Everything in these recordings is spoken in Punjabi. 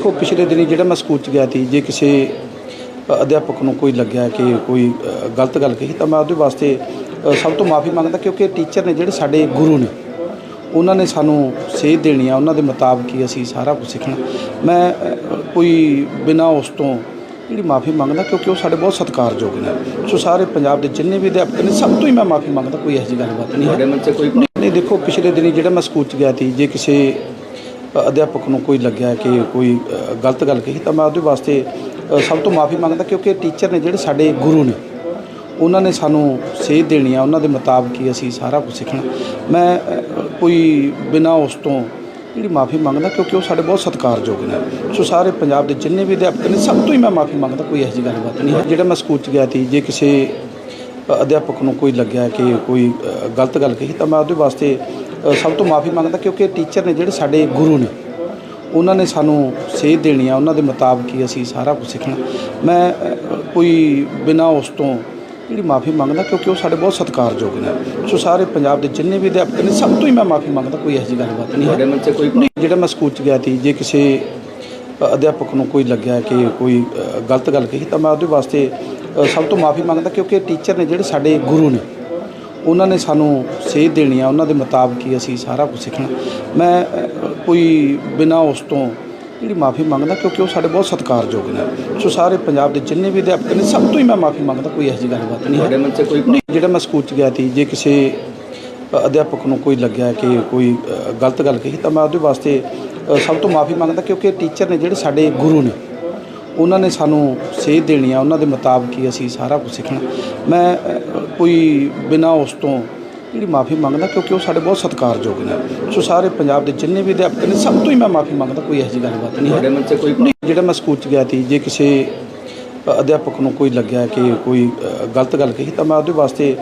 ਦੇਖੋ ਪਿਛਲੇ ਦਿਨੀ ਜਿਹੜਾ ਮੈਂ ਸਕੂਲ ਚ ਗਿਆ ਸੀ ਜੇ ਕਿਸੇ ਅਧਿਆਪਕ ਨੂੰ ਕੋਈ ਲੱਗਿਆ ਕਿ ਕੋਈ ਗਲਤ ਗੱਲ ਕਹੀ ਤਾਂ ਮੈਂ ਉਹਦੇ ਵਾਸਤੇ ਸਭ ਤੋਂ ਮਾਫੀ ਮੰਗਦਾ ਕਿਉਂਕਿ ਟੀਚਰ ਨੇ ਜਿਹੜੇ ਸਾਡੇ ਗੁਰੂ ਨੇ ਉਹਨਾਂ ਨੇ ਸਾਨੂੰ ਸੇਧ ਦੇਣੀ ਆ ਉਹਨਾਂ ਦੇ ਮੁਤਾਬਕ ਹੀ ਅਸੀਂ ਸਾਰਾ ਕੁਝ ਸਿੱਖਣਾ। ਮੈਂ ਕੋਈ ਬਿਨਾਂ ਉਸ ਤੋਂ ਜਿਹੜੀ ਮਾਫੀ ਮੰਗਦਾ ਕਿਉਂਕਿ ਉਹ ਸਾਡੇ ਬਹੁਤ ਸਤਿਕਾਰਯੋਗ ਨੇ। ਸੋ ਸਾਰੇ ਪੰਜਾਬ ਦੇ ਜਿੰਨੇ ਵੀ ਅਧਿਆਪਕ ਨੇ ਸਭ ਤੋਂ ਹੀ ਮੈਂ ਮਾਫੀ ਮੰਗਦਾ ਕੋਈ ਇਹੋ ਜਿਹੀ ਗੱਲਬਾਤ ਨਹੀਂ ਹੈ। ਨਹੀਂ ਦੇਖੋ ਪਿਛਲੇ ਦਿਨੀ ਜਿਹੜਾ ਮੈਂ ਸਕੂਲ ਚ ਗਿਆ ਸੀ ਜੇ ਕਿਸੇ ਅਧਿਆਪਕ ਨੂੰ ਕੋਈ ਲੱਗਿਆ ਕਿ ਕੋਈ ਗਲਤ ਗੱਲ ਕਹੀ, ਤਾਂ ਮੈਂ ਉਹਦੇ ਵਾਸਤੇ ਸਭ ਤੋਂ ਮਾਫੀ ਮੰਗਦਾ ਕਿਉਂਕਿ ਟੀਚਰ ਨੇ ਜਿਹੜੇ ਸਾਡੇ ਗੁਰੂ ਨੇ, ਉਹਨਾਂ ਨੇ ਸਾਨੂੰ ਸੇਧ ਦੇਣੀ ਆ, ਉਹਨਾਂ ਦੇ ਮੁਤਾਬਕ ਹੀ ਅਸੀਂ ਸਾਰਾ ਕੁਝ ਸਿੱਖਣਾ। ਮੈਂ ਕੋਈ ਬਿਨਾਂ ਉਸ ਤੋਂ ਜਿਹੜੀ ਮਾਫੀ ਮੰਗਦਾ ਕਿਉਂਕਿ ਉਹ ਸਾਡੇ ਬਹੁਤ ਸਤਿਕਾਰਯੋਗ ਨੇ। ਸੋ ਸਾਰੇ ਪੰਜਾਬ ਦੇ ਜਿੰਨੇ ਵੀ ਅਧਿਆਪਕ ਨੇ, ਸਭ ਤੋਂ ਹੀ ਮੈਂ ਮਾਫੀ ਮੰਗਦਾ, ਕੋਈ ਇਹੋ ਜਿਹੀ ਗੱਲਬਾਤ ਨਹੀਂ ਹੈ। ਜਿਹੜਾ ਮੈਂ ਸਕੂਲ ਚ ਗਿਆ ਸੀ, ਜੇ ਕਿਸੇ ਅਧਿਆਪਕ ਨੂੰ ਕੋਈ ਲੱਗਿਆ ਕਿ ਕੋਈ ਗਲਤ ਗੱਲ ਕਹੀ, ਤਾਂ ਮੈਂ ਉਹਦੇ ਵਾਸਤੇ ਸਭ ਤੋਂ ਮਾਫੀ ਮੰਗਦਾ ਕਿਉਂਕਿ ਟੀਚਰ ਨੇ ਜਿਹੜੇ ਸਾਡੇ ਗੁਰੂ ਨੇ ਉਹਨਾਂ ਨੇ ਸਾਨੂੰ ਸੇਧ ਦੇਣੀ ਆ ਉਹਨਾਂ ਦੇ ਮੁਤਾਬਕ ਹੀ ਅਸੀਂ ਸਾਰਾ ਕੁਝ ਸਿੱਖਣਾ। ਮੈਂ ਕੋਈ ਬਿਨਾਂ ਉਸ ਤੋਂ ਜਿਹੜੀ ਮਾਫੀ ਮੰਗਦਾ ਕਿਉਂਕਿ ਉਹ ਸਾਡੇ ਬਹੁਤ ਸਤਿਕਾਰਯੋਗ ਨੇ। ਸੋ ਸਾਰੇ ਪੰਜਾਬ ਦੇ ਜਿੰਨੇ ਵੀ ਅਧਿਆਪਕ ਨੇ ਸਭ ਤੋਂ ਹੀ ਮੈਂ ਮਾਫੀ ਮੰਗਦਾ ਕੋਈ ਇਹੋ ਜਿਹੀ ਗੱਲਬਾਤ ਨਹੀਂ ਤੁਹਾਡੇ ਮਨ 'ਚ ਕੋਈ ਨਹੀਂ ਜਿਹੜਾ ਮੈਂ ਸਕੂਲ ਚ ਗਿਆ ਸੀ ਜੇ ਕਿਸੇ ਅਧਿਆਪਕ ਨੂੰ ਕੋਈ ਲੱਗਿਆ ਕਿ ਕੋਈ ਗਲਤ ਗੱਲ ਕਹੀ ਤਾਂ ਮੈਂ ਉਹਦੇ ਵਾਸਤੇ ਸਭ ਤੋਂ ਮਾਫੀ ਮੰਗਦਾ ਕਿਉਂਕਿ ਟੀਚਰ ਨੇ ਜਿਹੜੇ ਸਾਡੇ ਗੁਰੂ ਨੇ ਉਹਨਾਂ ਨੇ ਸਾਨੂੰ ਸੇਧ ਦੇਣੀ ਆ ਉਹਨਾਂ ਦੇ ਮੁਤਾਬਕ ਹੀ ਅਸੀਂ ਸਾਰਾ ਕੁਝ ਸਿੱਖਣਾ। ਮੈਂ ਕੋਈ ਬਿਨਾਂ ਉਸ ਤੋਂ ਜਿਹੜੀ ਮਾਫੀ ਮੰਗਦਾ ਕਿਉਂਕਿ ਉਹ ਸਾਡੇ ਬਹੁਤ ਸਤਿਕਾਰਯੋਗ ਨੇ। ਸੋ ਸਾਰੇ ਪੰਜਾਬ ਦੇ ਜਿੰਨੇ ਵੀ ਅਧਿਆਪਕ ਨੇ ਸਭ ਤੋਂ ਹੀ ਮੈਂ ਮਾਫੀ ਮੰਗਦਾ ਕੋਈ ਇਹੋ ਜਿਹੀ ਗੱਲਬਾਤ ਨਹੀਂ ਤੁਹਾਡੇ ਮਨ 'ਚ ਕੋਈ ਨਹੀਂ ਜਿਹੜਾ ਮੈਂ ਸਕੂਲ ਚ ਗਿਆ ਸੀ ਜੇ ਕਿਸੇ ਅਧਿਆਪਕ ਨੂੰ ਕੋਈ ਲੱਗਿਆ ਕਿ ਕੋਈ ਗਲਤ ਗੱਲ ਕਹੀ ਤਾਂ ਮੈਂ ਉਹਦੇ ਵਾਸਤੇ ਸਭ ਤੋਂ ਮਾਫੀ ਮੰਗਦਾ ਕਿਉਂਕਿ ਟੀਚਰ ਨੇ ਜਿਹੜੇ ਸਾਡੇ ਗੁਰੂ ਨੇ। ਉਹਨਾਂ ਨੇ ਸਾਨੂੰ ਸੇਧ ਦੇਣੀ ਆ ਉਹਨਾਂ ਦੇ ਮੁਤਾਬਕ ਹੀ ਅਸੀਂ ਸਾਰਾ ਕੁਝ ਸਿੱਖਣਾ। ਮੈਂ ਅ, ਕੋਈ ਬਿਨਾਂ ਉਸ ਤੋਂ ਜਿਹੜੀ ਮਾਫੀ ਮੰਗਦਾ ਕਿਉਂਕਿ ਉਹ ਸਾਡੇ ਬਹੁਤ ਸਤਿਕਾਰਯੋਗ ਨੇ। ਸੋ ਸਾਰੇ ਪੰਜਾਬ ਦੇ ਜਿੰਨੇ ਵੀ ਅਧਿਆਪਕ ਨੇ ਸਭ ਤੋਂ ਹੀ ਮੈਂ ਮਾਫੀ ਮੰਗਦਾ ਕੋਈ ਇਹੋ ਜਿਹੀ ਗੱਲਬਾਤ ਨਹੀਂ ਹੈ। ਤੁਹਾਡੇ ਮਨ 'ਚ ਕੋਈ ਨਹੀਂ ਜਿਹੜਾ ਮੈਂ ਸਕੂਲ ਚ ਗਿਆ ਸੀ ਜੇ ਕਿਸੇ ਅ, ਅਧਿਆਪਕ ਨੂੰ ਕੋਈ ਲੱਗਿਆ ਕਿ ਕੋਈ ਅ, ਗਲਤ ਗੱਲ ਕਹੀ ਤਾਂ ਮੈਂ ਉਹਦੇ ਵਾਸਤੇ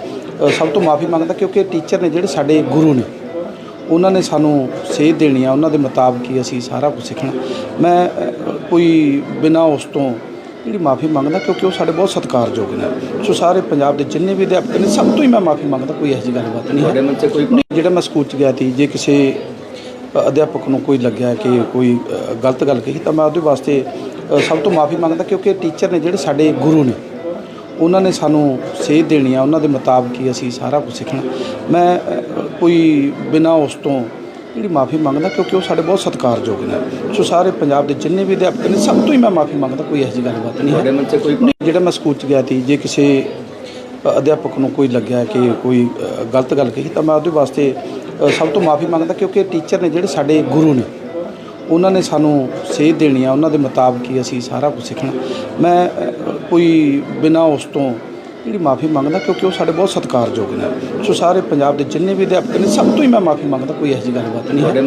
ਅ, ਸਭ ਤੋਂ ਮਾਫੀ ਮੰਗਦਾ ਕਿਉਂਕਿ ਟੀਚਰ ਨੇ ਜਿਹੜੇ ਸਾਡੇ ਗੁਰੂ ਨੇ ਉਹਨਾਂ ਨੇ ਸਾਨੂੰ ਸੇਧ ਦੇਣੀ ਆ ਉਹਨਾਂ ਦੇ ਮੁਤਾਬਕ ਹੀ ਅਸੀਂ ਸਾਰਾ ਕੁਝ ਸਿੱਖਣਾ। ਮੈਂ ਅ, ਕੋਈ ਬਿਨਾਂ ਉਸ ਤੋਂ ਜਿਹੜੀ ਮਾਫੀ ਮੰਗਦਾ ਕਿਉਂਕਿ ਉਹ ਸਾਡੇ ਬਹੁਤ ਸਤਿਕਾਰਯੋਗ ਨੇ। ਸੋ ਸਾਰੇ ਪੰਜਾਬ ਦੇ ਜਿੰਨੇ ਵੀ ਅਧਿਆਪਕ ਨੇ ਸਭ ਤੋਂ ਹੀ ਮੈਂ ਮਾਫੀ ਮੰਗਦਾ ਕੋਈ ਇਹੋ ਜਿਹੀ ਗੱਲਬਾਤ ਨਹੀਂ ਤੁਹਾਡੇ ਮਨ 'ਚ ਕੋਈ ਜਿਹੜਾ ਮੈਂ ਸਕੂਲ ਚ ਗਿਆ ਸੀ ਜੇ ਕਿਸੇ ਅਧਿਆਪਕ ਨੂੰ ਕੋਈ ਲੱਗਿਆ ਕਿ ਕੋਈ ਗਲਤ ਗੱਲ ਕਹੀ ਤਾਂ ਮੈਂ ਉਹਦੇ ਵਾਸਤੇ ਸਭ ਤੋਂ ਮਾਫੀ ਮੰਗਦਾ ਕਿਉਂਕਿ ਟੀਚਰ ਨੇ ਜਿਹੜੇ ਸਾਡੇ ਗੁਰੂ ਨੇ ਉਹਨਾਂ ਨੇ ਸਾਨੂੰ ਸੇਧ ਦੇਣੀ ਆ ਉਹਨਾਂ ਦੇ ਮੁਤਾਬਕ ਹੀ ਅਸੀਂ ਸਾਰਾ ਕੁਝ ਸਿੱਖਣਾ। ਮੈਂ ਕੋਈ ਬਿਨਾਂ ਉਸ ਤੋਂ ਜਿਹੜੀ ਮਾਫੀ ਮੰਗਦਾ ਕਿਉਂਕਿ ਉਹ ਸਾਡੇ ਬਹੁਤ ਸਤਿਕਾਰਯੋਗ ਨੇ। ਸੋ ਸਾਰੇ ਪੰਜਾਬ ਦੇ ਜਿੰਨੇ ਵੀ ਅਧਿਆਪਕ ਨੇ ਸਭ ਤੋਂ ਹੀ ਮੈਂ ਮਾਫੀ ਮੰਗਦਾ ਕੋਈ ਇਹੋ ਜਿਹੀ ਗੱਲਬਾਤ ਨਹੀਂ ਹੈ। ਕੋਈ ਜਿਹੜਾ ਮੈਂ ਸਕੂਲ ਚ ਗਿਆ ਸੀ ਜੇ ਕਿਸੇ ਅਧਿਆਪਕ ਨੂੰ ਕੋਈ ਲੱਗਿਆ ਕਿ ਕੋਈ ਗਲਤ ਗੱਲ ਕਹੀ ਤਾਂ ਮੈਂ ਉਹਦੇ ਵਾਸਤੇ ਸਭ ਤੋਂ ਮਾਫੀ ਮੰਗਦਾ ਕਿਉਂਕਿ ਟੀਚਰ ਨੇ ਜਿਹੜੇ ਸਾਡੇ ਗੁਰੂ ਨੇ। ਉਹਨਾਂ ਨੇ ਸਾਨੂੰ ਸੇਧ ਦੇਣੀ ਆ ਉਹਨਾਂ ਦੇ ਮੁਤਾਬਕ ਹੀ ਅਸੀਂ ਸਾਰਾ ਕੁਝ ਸਿੱਖਣਾ। ਮੈਂ ਕੋਈ ਬਿਨਾਂ ਉਸ ਤੋਂ ਜਿਹੜੀ ਮਾਫੀ ਮੰਗਦਾ ਕਿਉਂਕਿ ਉਹ ਸਾਡੇ ਬਹੁਤ ਸਤਿਕਾਰਯੋਗ ਨੇ। ਸੋ ਸਾਰੇ ਪੰਜਾਬ ਦੇ ਜਿੰਨੇ ਵੀ ਅਧਿਆਪਕ ਨੇ, ਸਭ ਤੋਂ ਹੀ ਮੈਂ ਮਾਫੀ ਮੰਗਦਾ, ਕੋਈ ਇਹੋ ਜਿਹੀ ਗੱਲਬਾਤ ਨਹੀਂ ਹੈ।